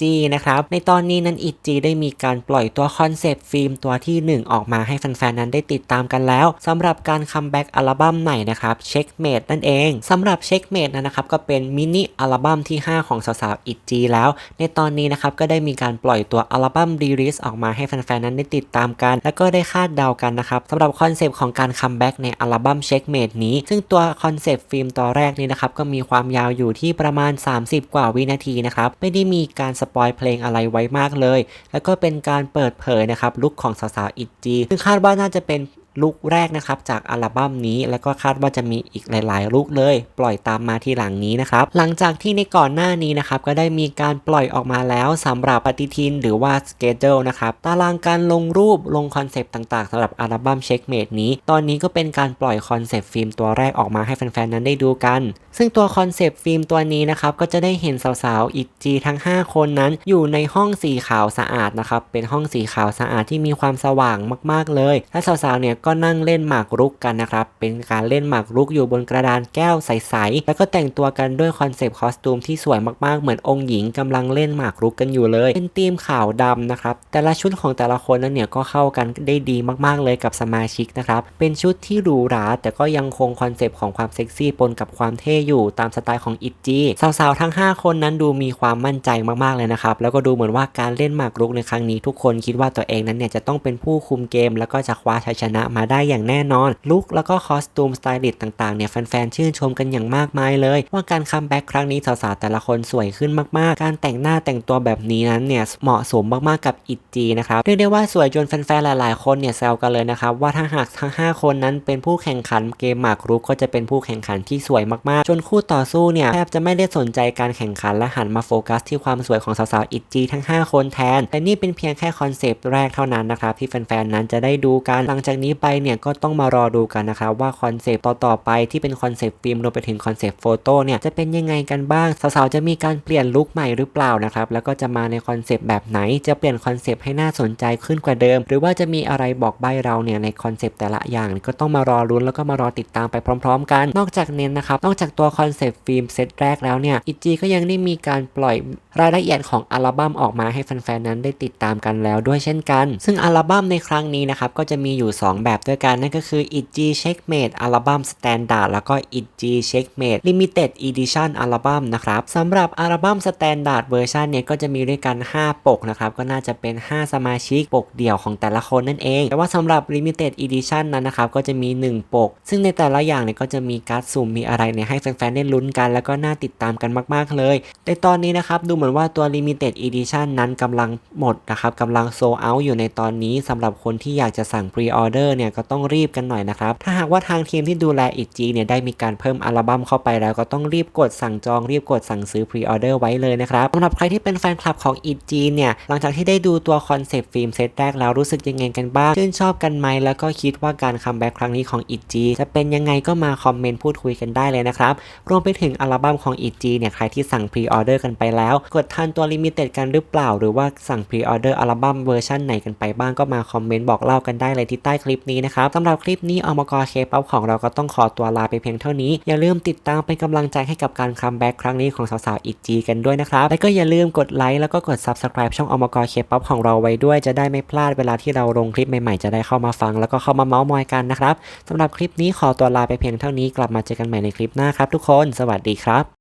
จีนะครับ ในตอนนี้นั้นอิจีได้มีการปล่อยตัวคอนเซปต์ฟิล์มตัวที่ 1 ออกมาให้แฟนๆ นั้นได้ติดตามกันแล้วสำหรับการคัมแบ็กอัลบั้มใหม่นะครับเช็คเมดนั่นเองสำหรับเช็คเมดนะครับก็เป็นมินิอัลบั้มที่ 5 ของสาวๆอิจีแล้ว ในตอนนี้นะครับก็ได้มีการปล่อยตัวอัลบั้มรีลิสออกมาให้แฟนๆ นั้นได้ติดตามกัน แล้วก็ได้คาดเดากันนะครับสำหรับคอนเซปต์ของการคัมแบ็กในอัลบั้มเช็คเมดนี้ ซึ่งตัวคอนเซปต์ฟิล์มตัวแรกนี้นะครับก็มีความยาวอยู่ที่ประมาณ 30 กว่าวินาทีนะครับไม่ได้มีการสปอยเพลงอะไรไว้มากเลย แล้วก็เป็นการเปิดเผยนะครับลุคของสาวๆอิจีซึ่งคาดว่าน่าจะเป็น ลุคแรกนะครับจากอัลบั้มนี้ แล้วก็คาดว่าจะมีอีกหลาย ๆลุคเลย ปล่อยตามมาทีหลังนี้นะครับหลังจากที่ในก่อนหน้านี้นะครับก็ได้มีการปล่อยออกมาแล้วสำหรับปฏิทินหรือว่าสเกจ u นะครับตารางการลงรูปลงคอนเซปต์ต่างๆสำหรับอัลบั้มเช็คเมดนี้ ตอนนี้ก็เป็นการปล่อยคอนเซปต์ฟิล์มตัวแรกออกมาให้แฟน ๆ นั้นได้ดูกัน ซึ่งตัวคอนเซปต์ฟิล์มตัวนี้นะครับก็จะได้เห็นสาวๆอิจีทั้ง 5 คนนั้น อยู่ในห้องสีขาวสะอาดนะครับเป็นห้องสีขาวสะอาดที่มีความสว่างมาก ๆ เลย และสาวๆเนี่ยก็นั่งเล่นหมากรุกกันนะครับ เป็นการเล่นหมากรุกอยู่บนกระดานแก้วใสๆ แล้วก็แต่งตัวกันด้วยคอนเซปต์คอสตูมที่สวยมากๆ เหมือนองค์หญิงกำลังเล่นหมากรุกกันอยู่เลย เป็นธีมขาวดำนะครับ แต่ละชุดของแต่ละคนนั้นเนี่ยก็เข้ากันได้ดีมากๆเลยกับสมาชิกนะครับ เป็นชุดที่หรูหราแต่ก็ยังคงคอนเซปต์ของความเซ็กซี่ปนกับความเท่อยู่ตามสไตล์ของอิจจีสาวๆทั้ง 5 คนนั้นดูมีความมั่นใจมากๆเลยนะครับ แล้วก็ดูเหมือนว่าการเล่นหมากรุกในครั้งนี้ทุกคนคิดว่าตัวเองนั้นเนี่ยจะต้องเป็นผู้คุมเกม แล้วก็จะคว้าชัยชนะมาได้อย่างแน่นอน ลุกแล้วก็คอสตูมสไตลิสต์ต่างๆเนี่ยแฟนๆชื่นชมกันอย่างมากมายเลย ว่าการคัมแบ็กครั้งนี้สาวๆแต่ละคนสวยขึ้นมากๆ การแต่งหน้าแต่งตัวแบบนี้นั้นเนี่ยเหมาะสมมากๆกับอิจีนะครับเรียกได้ว่าสวยจนแฟนๆหลายๆคนเนี่ยแซวกันเลยนะครับว่าถ้าหากทั้ง 5 คนนั้นเป็นผู้แข่งขันเกมหมากรุกก็จะเป็นผู้แข่งขันที่สวยมากๆ จนคู่ต่อสู้เนี่ยแทบจะไม่ได้สนใจการแข่งขันและหันมาโฟกัสที่ความสวยของสาวๆอิจีทั้ง 5 คนแทนแต่นี่เป็นเพียงแค่คอนเซปต์แรกเท่านั้นนะครับที่แฟนๆนั้นจะได้ดูกันหลังจากนี้ไปเนี่ยก็ต้องมารอดูกันนะครับว่าคอนเซปต์ต่อๆไปที่เป็นคอนเซปต์ฟิล์มรวมไปถึงคอนเซปต์โฟโต้เนี่ยจะเป็นยังไงกันบ้าง สาวๆจะมีการเปลี่ยนลุคใหม่หรือเปล่านะครับแล้วก็จะมาในคอนเซปต์แบบไหน จะเปลี่ยนคอนเซปต์ให้น่าสนใจขึ้นกว่าเดิม หรือว่าจะมีอะไรบอกใบเราเนี่ยในคอนเซปต์แต่ละอย่าง ก็ต้องมารอรุ้นแล้วก็มารอติดตามไปพร้อม ๆ กัน นอกจากเน้นนะครับนอกจากตัวคอนเซปต์ฟิล์มเซตแรกแล้วเนี่ยอิจีก็ยังได้มีการปล่อยรายละเอียดของอัลบั้มออกมาให้แฟนๆนั้นได้ติดตามกันแล้วด้วยเช่นกัน ซึ่งอัลบั้มในครั้งนี้นะครับก็จะมีอยู่ 2 แบบด้วยกันนั่นก็คือ IG checkmate อัลบั้ม standard แล้วก็ IG checkmate limited edition อัลบั้มนะครับสำหรับอัลบั้ม standard version เนี่ยก็จะมีด้วยกัน 5 ปกนะครับ ก็น่าจะเป็น 5 สมาชิกปกเดี่ยวของแต่ละคนนั่นเอง แต่ว่าสำหรับ limited edition นั้นนะครับ ก็จะมี 1 ปก ซึ่งในแต่ละอย่างเนี่ยก็จะมีการ์ดสุ่มมีอะไรเนี่ยให้แฟนๆได้ลุ้นกัน แล้วก็น่าติดตามกันมากๆเลย ในตอนนี้นะครับดูเหมือนว่าตัว limited edition นั้นกำลังหมดนะครับกำลังโซเอาอยู่ในตอนนี้สำหรับคนที่อยากจะสั่ง pre order เนี่ยก็ต้องรีบกันหน่อยนะครับ ถ้าหากว่าทางทีมที่ดูแลอีจีเนี่ยได้มีการเพิ่มอัลบั้มเข้าไปแล้วก็ต้องรีบกดสั่งจองรีบกดสั่งซื้อ pre order ไว้เลยนะครับสำหรับใครที่เป็นแฟนคลับของอีจีเนี่ยหลังจากที่ได้ดูตัวคอนเซปต์ฟิล์มเซตแรกแล้วรู้สึกยังไงกันบ้างชื่นชอบกันไหมแล้วก็คิดว่าการคัมแบ็กครั้งนี้ของอีจีจะเป็นยังไงก็มาคอมเมนต์พูดคุยกันได้เลยนะครับรวมไปถึงอัลบั้มของอีจีเนี่ยใครที่สั่ง pre order กันไปแล้ว กดทันตัวลิมิเต็ดกันหรือเปล่า หรือว่าสั่ง pre order อัลบั้มเวอร์ชันไหนกันไปบ้างก็มาคอมเมนต์บอกเล่ากันได้เลยที่ใต้คลิปนี้นะครับสำหรับคลิปนี้อมกเคป๊อปของเราก็ต้องขอตัวลาไปเพียงเท่านี้ อย่าลืมติดตามเป็นกำลังใจให้กับการคัมแบ็กครั้งนี้ของสาวๆอีจีกันด้วยนะครับและก็อย่าลืมกดไลค์แล้วก็กด subscribe ช่องอมกเคป๊อปของเราไว้ด้วยจะได้ไม่พลาดเวลาที่เราลงคลิปใหม่ๆจะได้เข้ามาฟัง แล้วก็เข้ามาเมาส์มอยกันนะครับสำหรับคลิปนี้ขอตัวลาไปเพียงเท่านี้กลับมาเจอกันใหม่ในคลิปหน้าครับทุกคน สวัสดีครับ